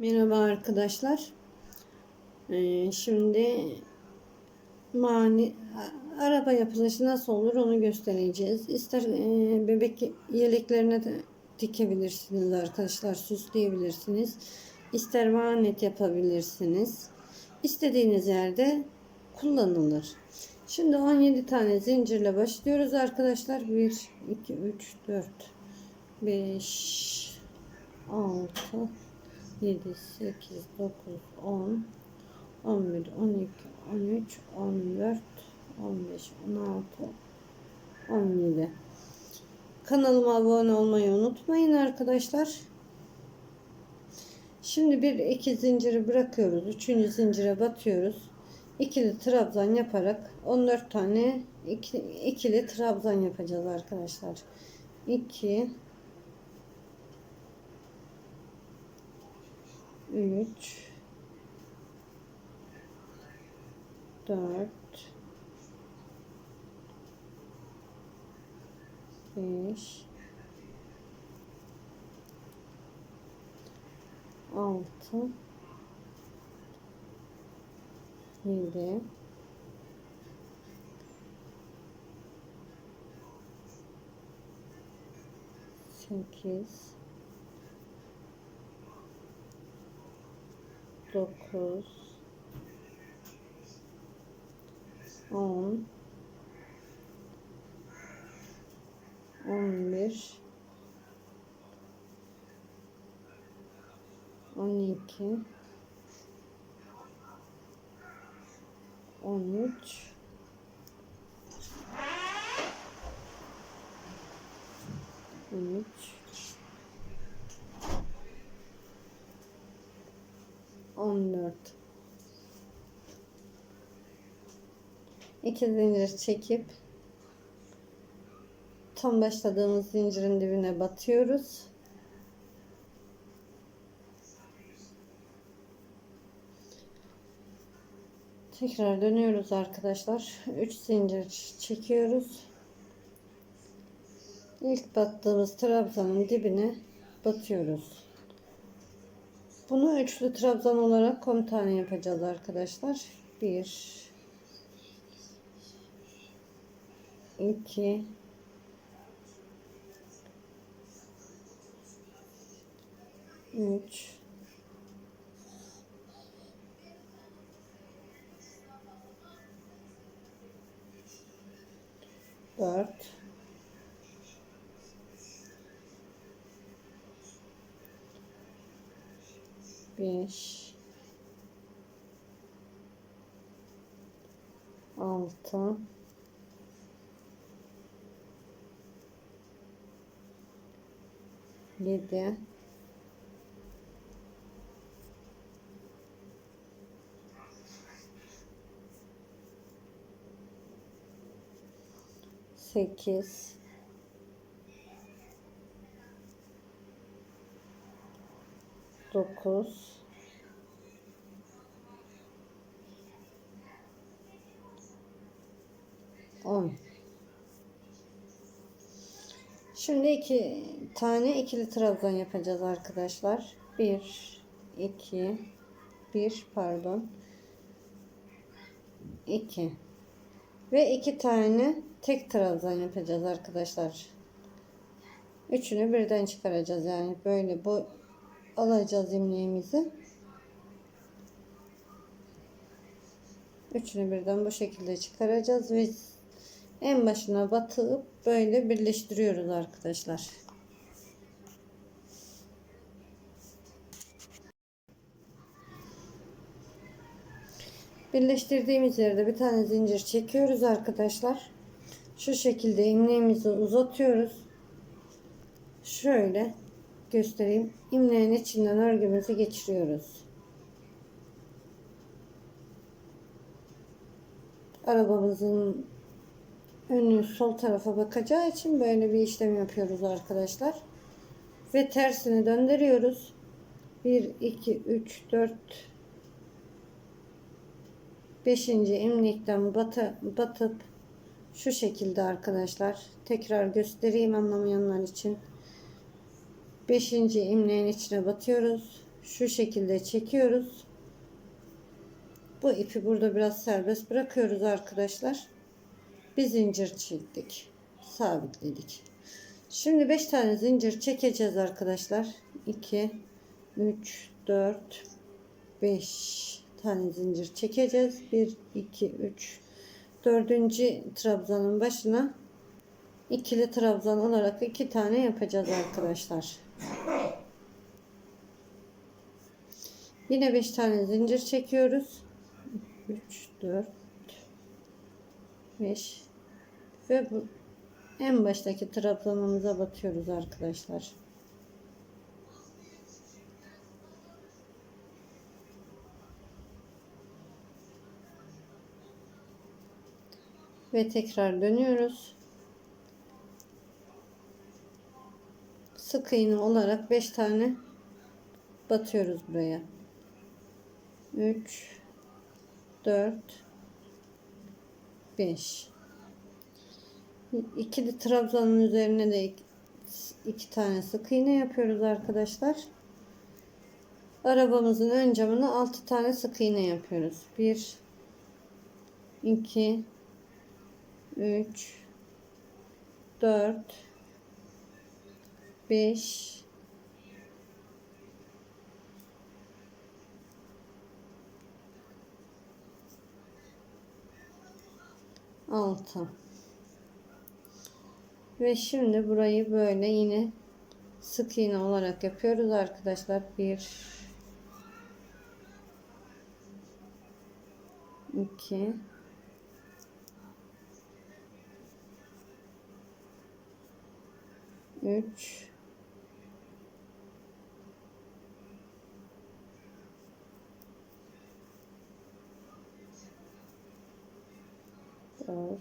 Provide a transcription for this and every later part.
Merhaba arkadaşlar. Ee, şimdi mani araba yapılışı nasıl olur onu göstereceğiz. İster e, bebek yeleklerine de dikebilirsiniz arkadaşlar, süsleyebilirsiniz. İster manet yapabilirsiniz. İstediğiniz yerde kullanılır. Şimdi 17 tane zincirle başlıyoruz arkadaşlar. 1 2 3 4 5 6 7, 8, 9, 10, 11, 12, 13, 14, 15, 16, 17. Kanalıma abone olmayı unutmayın arkadaşlar. Şimdi bir iki zinciri bırakıyoruz. Üçüncü zincire batıyoruz. İkili trabzan yaparak 14 tane iki, ikili trabzan yapacağız arkadaşlar. 2 üç, dört, beş, altı, yedi, sekiz, dokuz, on, on bir, on iki, on üç, on üç, 2 zincir çekip tam başladığımız zincirin dibine batıyoruz. Tekrar dönüyoruz arkadaşlar. 3 zincir çekiyoruz. İlk battığımız trabzanın dibine batıyoruz. Bunu üçlü trabzan olarak komutan yapacağız arkadaşlar. 1 2 3 4 5 6 7 8 9 10 Şimdi iki tane ikili trabzan yapacağız arkadaşlar. 1 2 1 pardon 2 ve iki tane tek trabzan yapacağız arkadaşlar. Üçünü birden çıkaracağız yani böyle bu alacağız ilmeğimizi. Üçünü birden bu şekilde çıkaracağız ve en başına batıp böyle birleştiriyoruz arkadaşlar. Birleştirdiğimiz yerde bir tane zincir çekiyoruz arkadaşlar. Şu şekilde ilmeğimizi uzatıyoruz. Şöyle göstereyim. İlmeğin içinden örgümüzü geçiriyoruz. Arabamızın önü sol tarafa bakacağı için böyle bir işlem yapıyoruz arkadaşlar. Ve tersini döndürüyoruz. 1 2 3 4 5. imlikten batı, batıp şu şekilde arkadaşlar tekrar göstereyim anlamayanlar için 5. imleğin içine batıyoruz şu şekilde çekiyoruz. Bu ipi burada biraz serbest bırakıyoruz arkadaşlar. Bir zincir çektik. Sabitledik. Şimdi 5 tane zincir çekeceğiz arkadaşlar. 2 3 4 5 tane zincir çekeceğiz. 1 2 3 dördüncü trabzanın başına ikili trabzan olarak iki tane yapacağız arkadaşlar. Yine 5 tane zincir çekiyoruz. 3 4 5 ve bu en baştaki trabzanımıza batıyoruz arkadaşlar. Ve tekrar dönüyoruz. Sık iğne olarak 5 tane batıyoruz buraya. 3 4 5 ikili trabzanın üzerine de iki, tane sık iğne yapıyoruz arkadaşlar. Arabamızın ön camına 6 tane sık iğne yapıyoruz. 1 2 3 4 5 6 ve şimdi burayı böyle yine sık iğne olarak yapıyoruz arkadaşlar. 1 2 3 4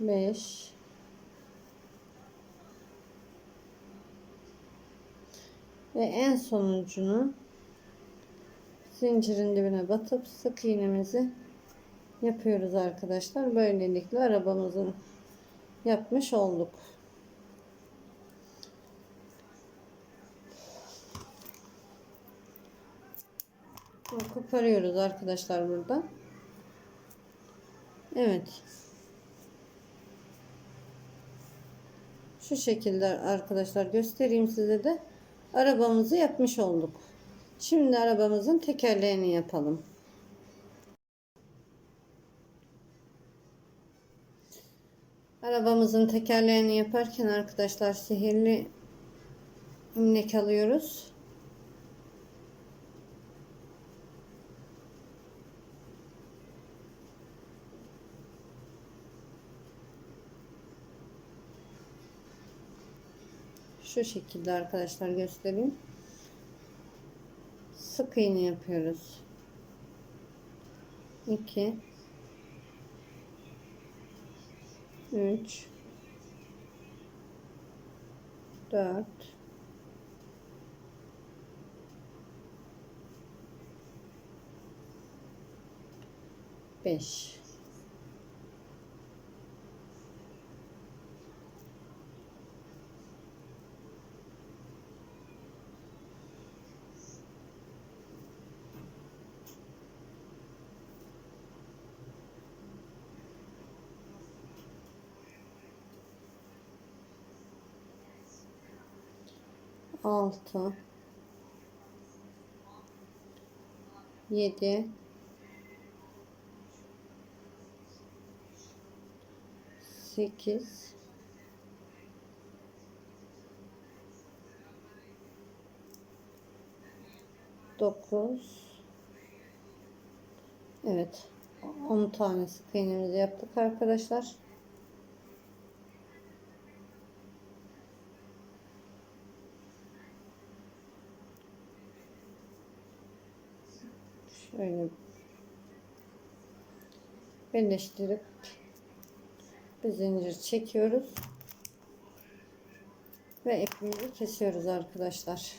5 ve en sonuncunu zincirin dibine batıp sık iğnemizi yapıyoruz arkadaşlar. Böylelikle arabamızın yapmış olduk. Koparıyoruz arkadaşlar burada. Evet. Şu şekilde arkadaşlar göstereyim size de. Arabamızı yapmış olduk. Şimdi arabamızın tekerleğini yapalım. Arabamızın tekerleğini yaparken arkadaşlar sihirli ilmek alıyoruz. Şu şekilde arkadaşlar göstereyim. Sık iğne yapıyoruz. 2 3 4 5 altı. Yedi. Sekiz. Dokuz. Evet 10 tane sık iğnemizi yaptık arkadaşlar. Şöyle birleştirip bir zincir çekiyoruz ve ipimizi kesiyoruz arkadaşlar.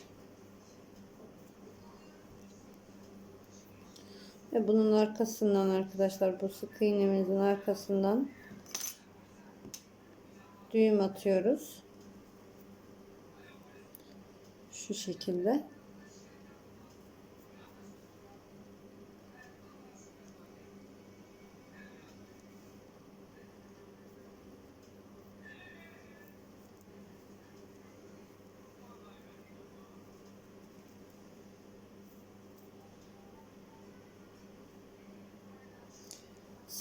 Ve bunun arkasından arkadaşlar bu sık iğnemizin arkasından düğüm atıyoruz. Şu şekilde.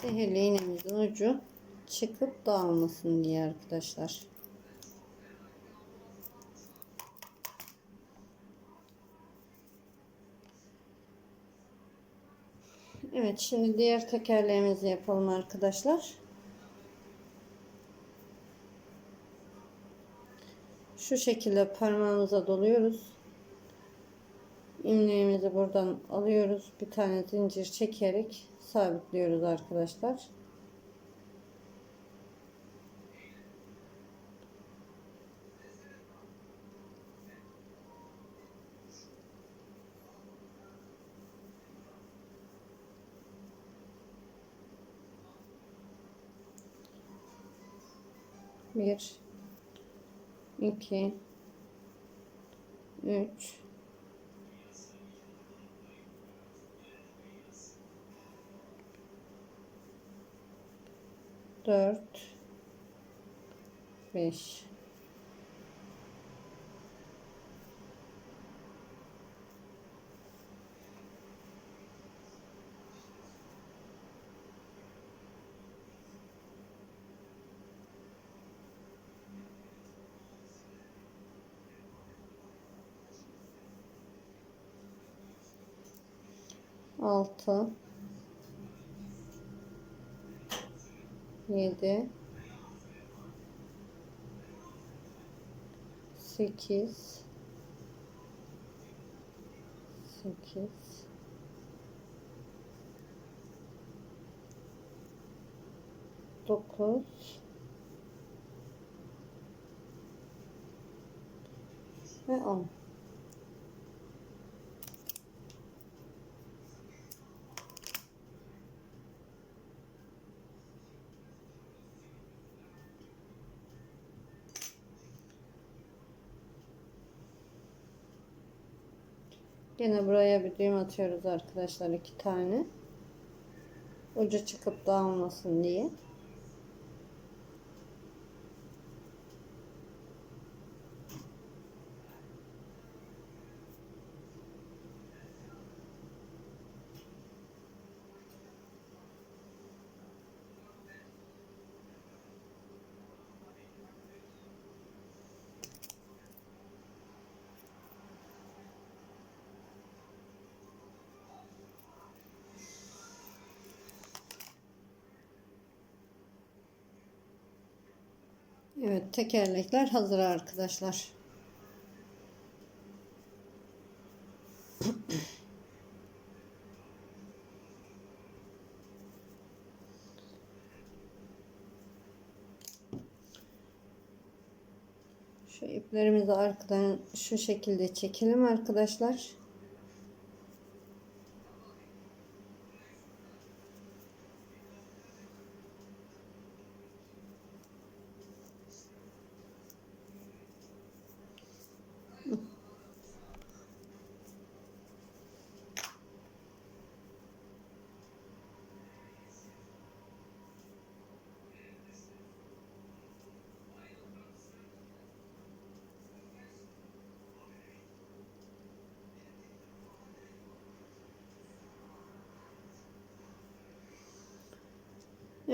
Sihirli iğnemizin ucu çıkıp dağılmasın diye arkadaşlar. Evet şimdi diğer tekerleğimizi yapalım arkadaşlar. Şu şekilde parmağımıza doluyoruz. İmleğimizi buradan alıyoruz. Bir tane zincir çekerek sabitliyoruz arkadaşlar. Bir, iki, üç, dört, beş. altı yedi. Sekiz. Sekiz. Dokuz. Ve on Yine buraya bir düğüm atıyoruz arkadaşlar iki tane. Ucu çıkıp dağılmasın diye. Evet tekerlekler hazır arkadaşlar. Şu iplerimizi arkadan şu şekilde çekelim arkadaşlar.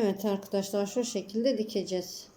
Evet arkadaşlar şu şekilde dikeceğiz.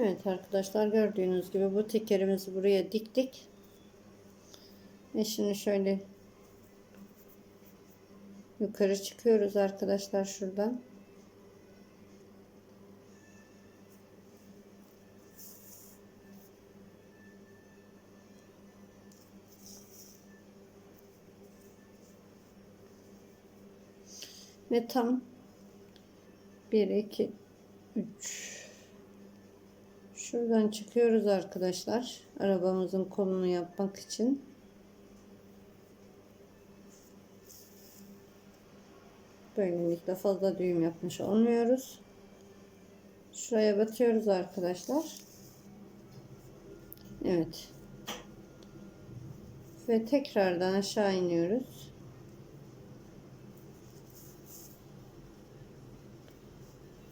Evet arkadaşlar gördüğünüz gibi bu tekerimizi buraya diktik. Ve şimdi şöyle yukarı çıkıyoruz arkadaşlar şuradan. Ve tam 1 2 3 Şuradan çıkıyoruz arkadaşlar. Arabamızın kolunu yapmak için. Böylelikle fazla düğüm yapmış olmuyoruz. Şuraya batıyoruz arkadaşlar. Evet. Ve tekrardan aşağı iniyoruz.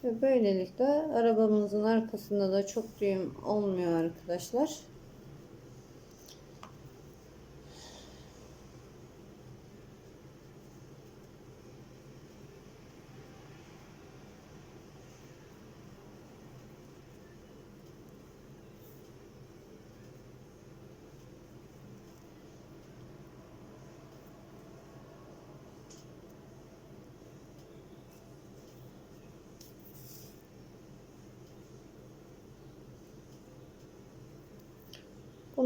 Ve böylelikle arabamızın arkasında da çok düğüm olmuyor arkadaşlar.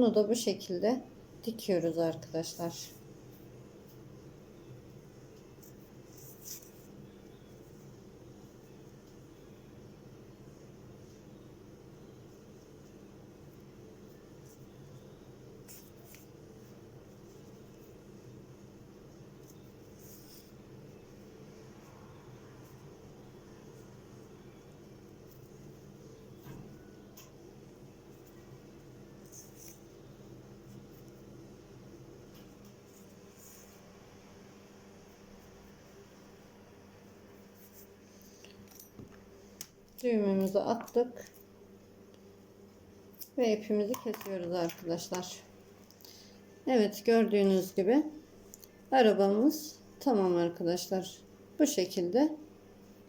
Bunu da bu şekilde dikiyoruz arkadaşlar. Düğümümüzü attık. Ve ipimizi kesiyoruz arkadaşlar. Evet gördüğünüz gibi arabamız tamam arkadaşlar. Bu şekilde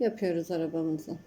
yapıyoruz arabamızı.